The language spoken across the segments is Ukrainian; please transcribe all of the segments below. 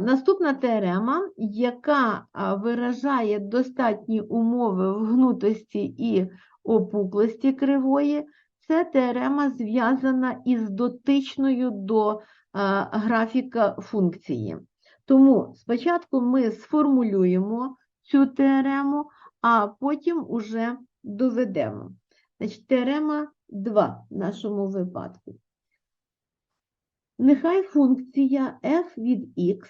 Наступна теорема, яка виражає достатні умови в гнутості і опуклості кривої, це теорема зв'язана із дотичною до графіка функції. Тому спочатку ми сформулюємо цю теорему, а потім уже доведемо. Значить, теорема 2 в нашому випадку. Нехай функція f від x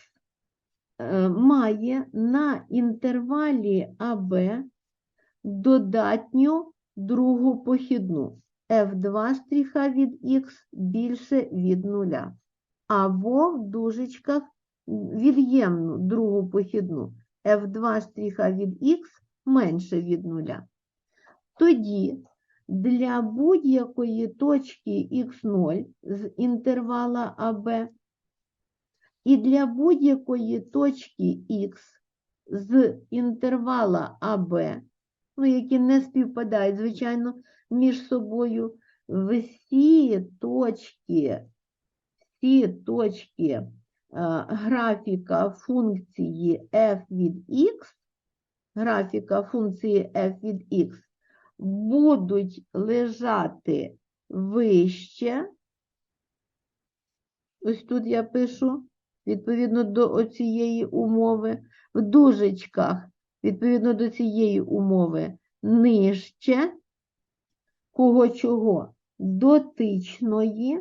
е, має на інтервалі АБ додатню другу похідну. F2 штриха від x більше від нуля, або в дужечках від'ємну другу похідну. F2 штриха від x менше від нуля. Тоді для будь-якої точки х0 з інтервала АБ і для будь-якої точки х з інтервала АБ, ну, які не співпадають, звичайно, між собою, всі точки, всі точки е, графіка функції f від x, графіка функції f від x будуть лежати вище. Ось тут я пишу, відповідно до цієї умови, в дужечках, відповідно до цієї умови, нижче, кого чого? Дотичної,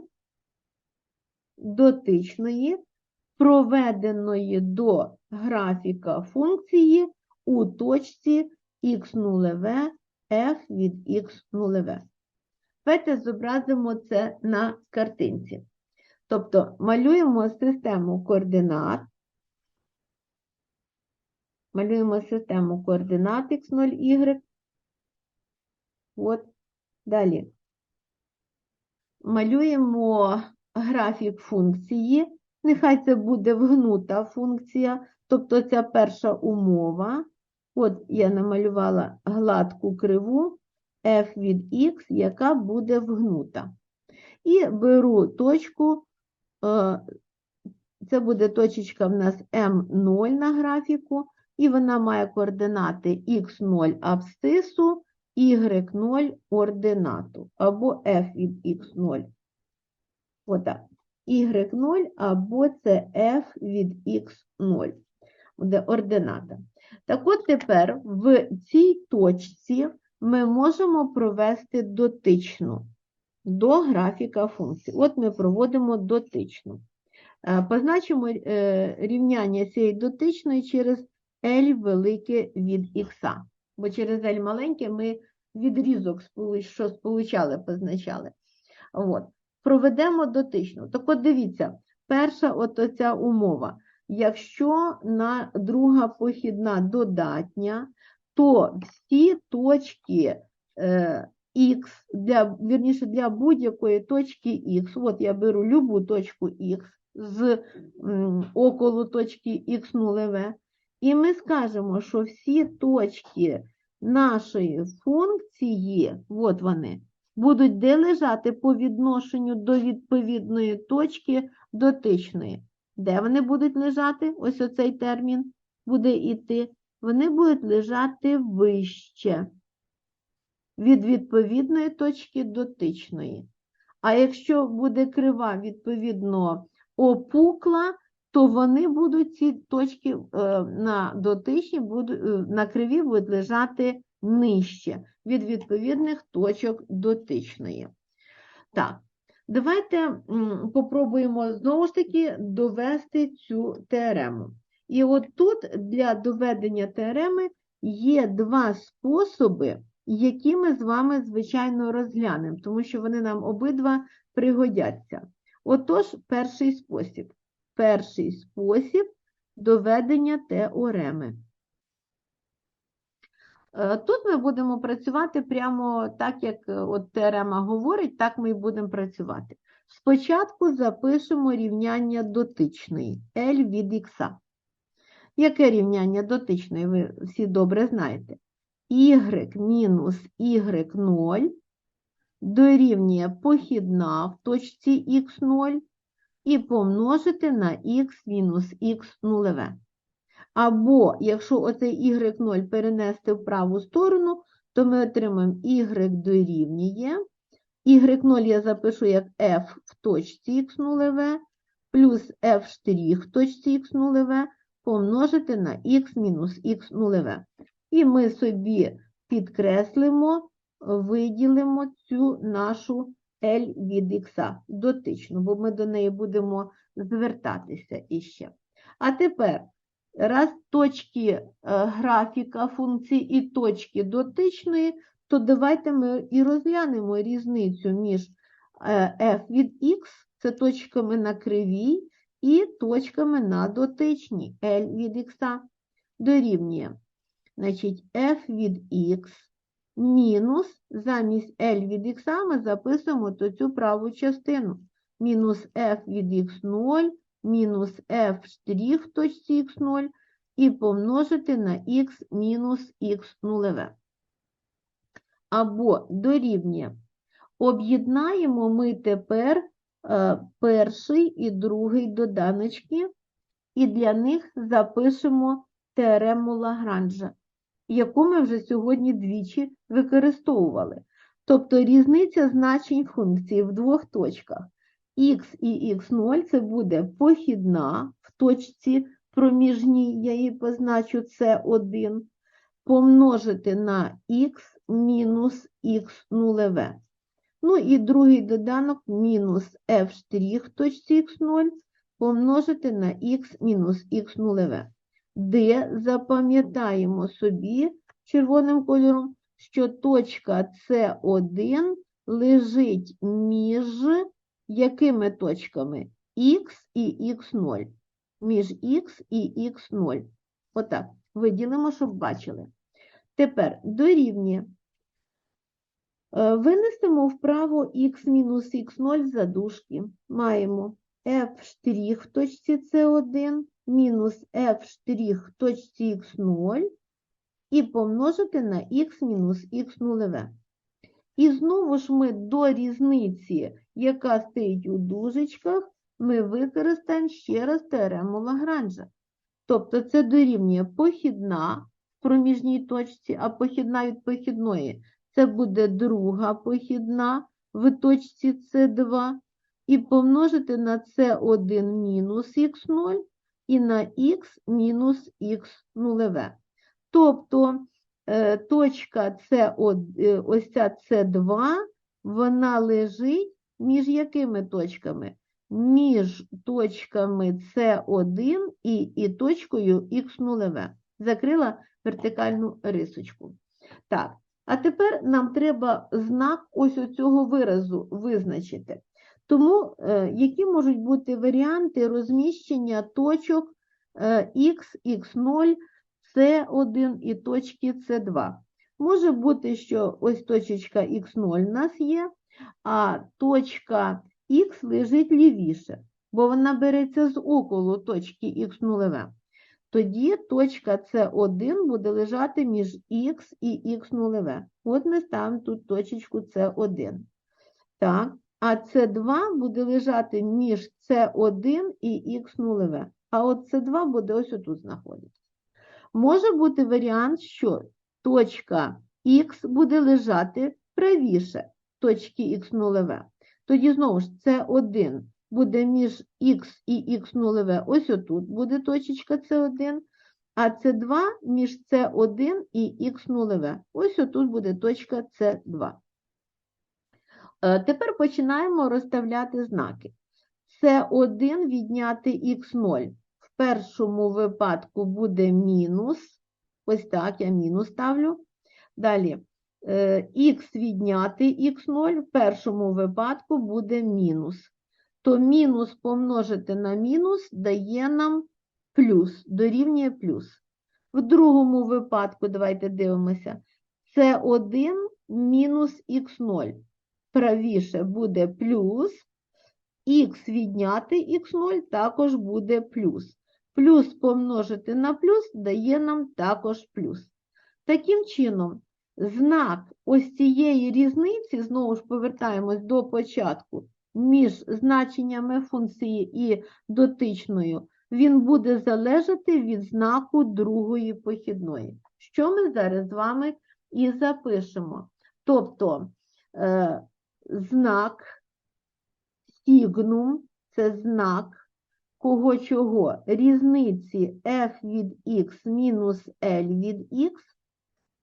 дотичної, проведеної до графіка функції у точці х0 f від x нулеве. Давайте зобразимо це на картинці. Тобто малюємо систему координат. Малюємо систему координат x0, y. От. Далі. Малюємо графік функції. Нехай це буде вгнута функція, тобто ця перша умова. От я намалювала гладку криву f від x, яка буде вгнута. І беру точку, е, це буде точечка в нас М0 на графіку, і вона має координати x0 абсцису, y0 ординату, або f від x0. Отак. y0 або це f від x0. Буде ордината. Так от тепер в цій точці ми можемо провести дотичну до графіка функції. От ми проводимо дотичну. Е, Позначимо е, рівняння цієї дотичної через L велике від х. Бо через L маленьке ми відрізок, що сполучали, позначали. От. Проведемо дотичну. Так от дивіться, перша от оця умова. Якщо на друга похідна додатня, то всі точки е, Х, для, вірніше, для будь-якої точки Х, от я беру любу точку Х з м, около точки Х нулеве, і ми скажемо, що всі точки нашої функції, от вони, будуть де лежати по відношенню до відповідної точки дотичної. Де вони будуть лежати? Ось оцей термін буде йти. Вони будуть лежати вище від відповідної точки дотичної. А якщо буде крива, відповідно, опукла, то вони будуть ці точки е, на дотичні, е, на криві будуть лежати нижче від відповідних точок дотичної. Так, Давайте попробуємо знову ж таки довести цю теорему. І от тут для доведення теореми є два способи, які ми з вами, звичайно, розглянемо, тому що вони нам обидва пригодяться. Отож, перший спосіб. Перший спосіб доведення теореми. Е, тут ми будемо працювати прямо так, як е, от теорема говорить, так ми і будемо працювати. Спочатку запишемо рівняння дотичної L від х. Яке рівняння дотичної, ви всі добре знаєте? y мінус y0 дорівнює похідна в точці х0 і помножити на х мінус х нулеве. Або, якщо оцей y0 перенести в праву сторону, то ми отримаємо y дорівнює. y0 я запишу як f в точці х нулеве, плюс f в точці х нулеве, помножити на х мінус х нулеве. І ми собі підкреслимо, виділимо цю нашу L від х дотичну, бо ми до неї будемо звертатися іще. А тепер, раз точки е, графіка функції і точки дотичної, то давайте ми і розглянемо різницю між е, f від x, це точками на кривій, і точками на дотичній L від х дорівнює. Значить, f від x мінус замість L від х ми записуємо то цю праву частину. Мінус f від x0, мінус f в точці x0 і помножити на х мінус х нулеве. Або дорівнює. Об'єднаємо ми тепер е, перший і другий доданочки, і для них запишемо теорему Лагранжа яку ми вже сьогодні двічі використовували. Тобто різниця значень функції в двох точках х і х0 це буде похідна в точці проміжній, я її позначу С1, помножити на х мінус х нулеве. Ну і другий доданок мінус f' в точці х0 помножити на х мінус х нулеве де запам'ятаємо собі червоним кольором, що точка С1 лежить між якими точками? Х і Х0. Між Х і Х0. Отак. Виділимо, щоб бачили. Тепер дорівнює. Е, винесемо вправо х мінус х0 за дужки. Маємо f' в точці С1 мінус f' в точці х0 і помножити на х мінус х нулеве. І знову ж ми до різниці, яка стоїть у дужечках, ми використаємо ще раз теорему Лагранжа. Тобто це дорівнює похідна в проміжній точці, а похідна від похідної це буде друга похідна в точці С2, і помножити на С1 мінус х0 і на х мінус х нулеве. Тобто точка С, е, ось ця С2, вона лежить між якими точками? Між точками С1 і, і точкою х нулеве. Закрила вертикальну рисочку. Так, а тепер нам треба знак ось цього виразу визначити. Тому е, які можуть бути варіанти розміщення точок Х, Х0, С1 і точки С2? Може бути, що ось точечка Х0 у нас є, а точка Х лежить лівіше, бо вона береться з около точки Х0. Тоді точка С1 буде лежати між Х і Х0. От ми ставимо тут точечку С1. Так, а С2 буде лежати між С1 і Х0. А от С2 буде ось отут знаходитися. Може бути варіант, що точка Х буде лежати правіше точки Х0. Тоді, знову ж, С1 буде між Х і Х0, ось отут буде точечка С1, а С2 між С1 і Х0. Ось отут буде точка С2. Е, тепер починаємо розставляти знаки. Це 1 відняти х0. В першому випадку буде мінус. Ось так, я мінус ставлю. Далі х е, відняти х0, в першому випадку буде мінус. То мінус помножити на мінус дає нам плюс, дорівнює плюс. В другому випадку, давайте дивимося, це 1 мінус х0 правіше буде плюс, х відняти х0 також буде плюс. Плюс помножити на плюс дає нам також плюс. Таким чином, знак ось цієї різниці, знову ж повертаємось до початку, між значеннями функції і дотичною, він буде залежати від знаку другої похідної. Що ми зараз з вами і запишемо. Тобто е, знак сігнум це знак кого чого різниці f від x мінус L від x,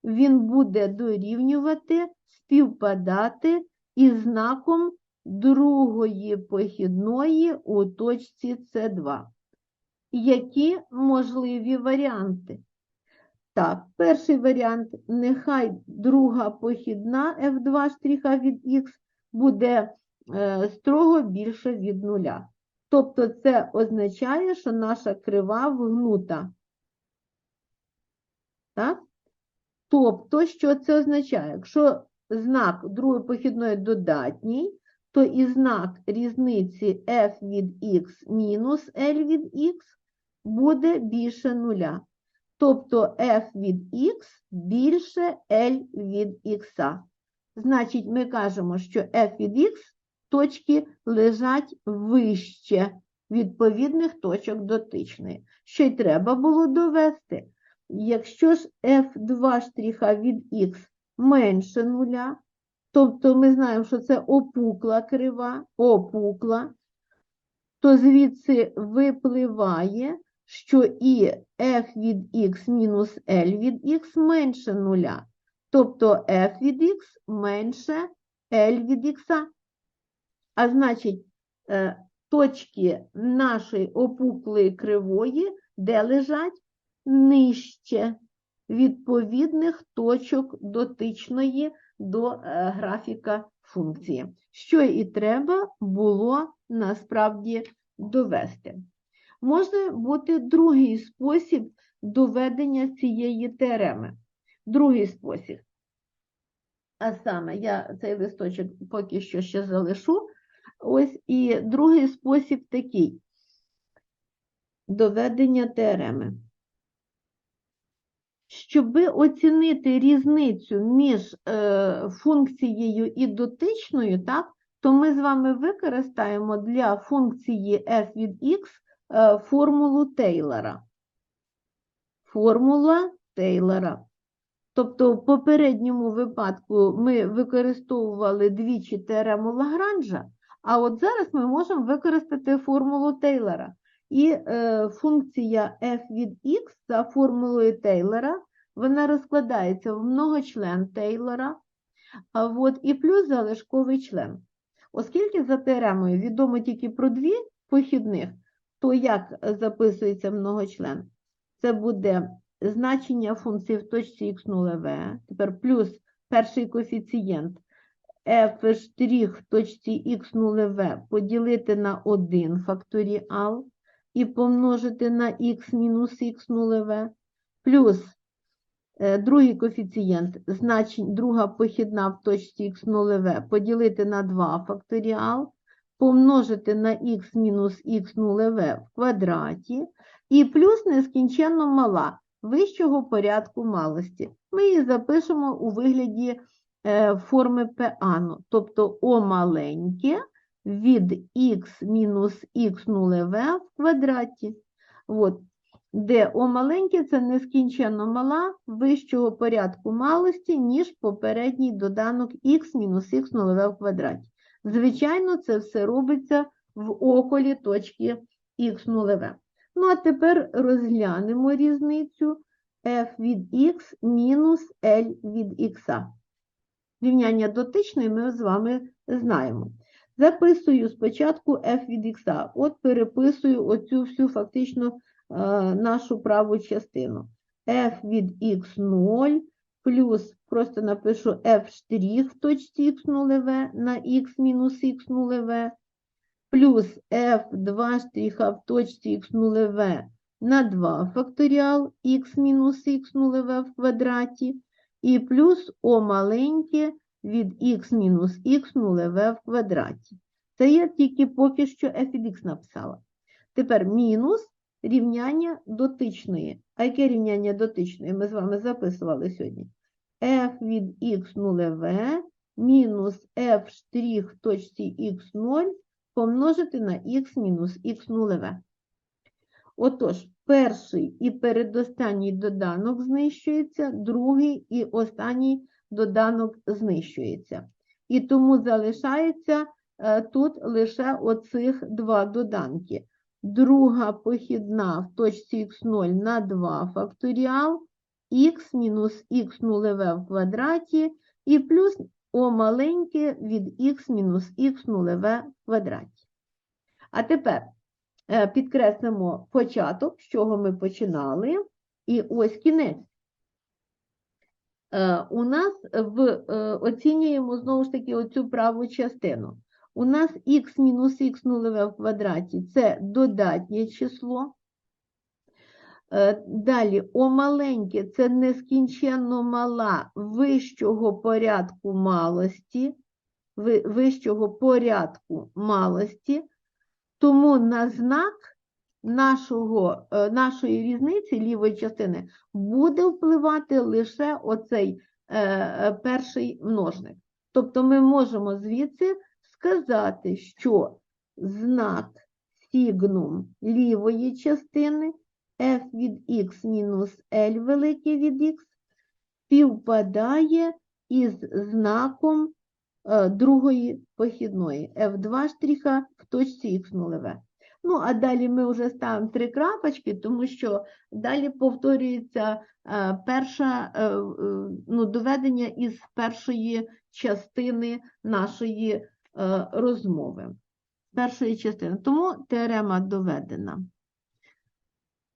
він буде дорівнювати, співпадати із знаком другої похідної у точці С2. Які можливі варіанти? Так, перший варіант, нехай друга похідна f2 від x буде е, строго більше від нуля. Тобто це означає, що наша крива вгнута. Так? Тобто, що це означає? Якщо знак другої похідної додатній, то і знак різниці f від x мінус L від x буде більше нуля. Тобто f від x більше L від x. Значить, ми кажемо, що f від x точки лежать вище відповідних точок дотичної. Що й треба було довести. Якщо ж f2 штриха від x менше нуля, тобто ми знаємо, що це опукла крива, опукла, то звідси випливає, що і f від x мінус L від x менше нуля. Тобто f від x менше L від x. А значить, е, точки нашої опуклої кривої, де лежать нижче відповідних точок дотичної до е, графіка функції, що і треба було насправді довести. Може бути другий спосіб доведення цієї теореми. Другий спосіб. А саме, я цей листочок поки що ще залишу. Ось і другий спосіб такий доведення теореми. Щоб оцінити різницю між е, функцією і дотичною, так, то ми з вами використаємо для функції f від x е, формулу Тейлора. Формула Тейлора. Тобто, в попередньому випадку ми використовували двічі теорему Лагранжа, а от зараз ми можемо використати формулу Тейлора. І е, функція f від x за формулою Тейлора, вона розкладається в многочлен Тейлора, а от, і плюс залишковий член. Оскільки за теоремою відомо тільки про дві похідних, то як записується многочлен? Це буде значення функції в точці х0v, тепер плюс перший коефіцієнт f' точці х0v поділити на 1 факторіал і помножити на х мінус х0v, плюс е, другий коефіцієнт, значень, друга похідна в точці х0v поділити на 2 факторіал, помножити на х мінус х0v в квадраті, і плюс нескінченно мала вищого порядку малості. Ми її запишемо у вигляді форми пеану, тобто О маленьке від х мінус х0в квадраті. От. Де О маленьке це нескінченно мала вищого порядку малості, ніж попередній доданок х мінус х0в квадраті. Звичайно, це все робиться в околі точки х0в. Ну, а тепер розглянемо різницю f від x мінус L від x. Рівняння дотичної ми з вами знаємо. Записую спочатку f від x. От переписую оцю всю фактично е, нашу праву частину. f від x0 плюс, просто напишу f' в точці x0v на x мінус x0v плюс f2 штриха в точці х0v на 2 факторіал х мінус х0v в квадраті і плюс о маленьке від х мінус х0v в квадраті. Це я тільки поки що f від x написала. Тепер мінус рівняння дотичної. А яке рівняння дотичної ми з вами записували сьогодні? f від х0v мінус f в точці х0 помножити на х мінус х нулеве. Отож, перший і передостанній доданок знищується, другий і останній доданок знищується. І тому залишається е, тут лише оцих два доданки. Друга похідна в точці х0 на 2 факторіал, х мінус х нулеве в квадраті і плюс о маленьке від х мінус х нулеве в квадраті. А тепер підкреслимо початок, з чого ми починали, і ось кінець. Е, У нас в, е, оцінюємо знову ж таки оцю праву частину. У нас х мінус х нулеве в квадраті – це додатнє число. Е, Далі, о маленьке – це нескінченно мала вищого порядку малості, вищого порядку малості, тому на знак нашого, е, нашої різниці лівої частини буде впливати лише оцей е, перший множник. Тобто ми можемо звідси сказати, що знак сігнум лівої частини f від x мінус L велике від x співпадає із знаком другої похідної f2 штриха в точці x нулеве. Ну, а далі ми вже ставимо три крапочки, тому що далі повторюється е, перша, е, е, ну, доведення із першої частини нашої е, розмови. Першої частини. Тому теорема доведена.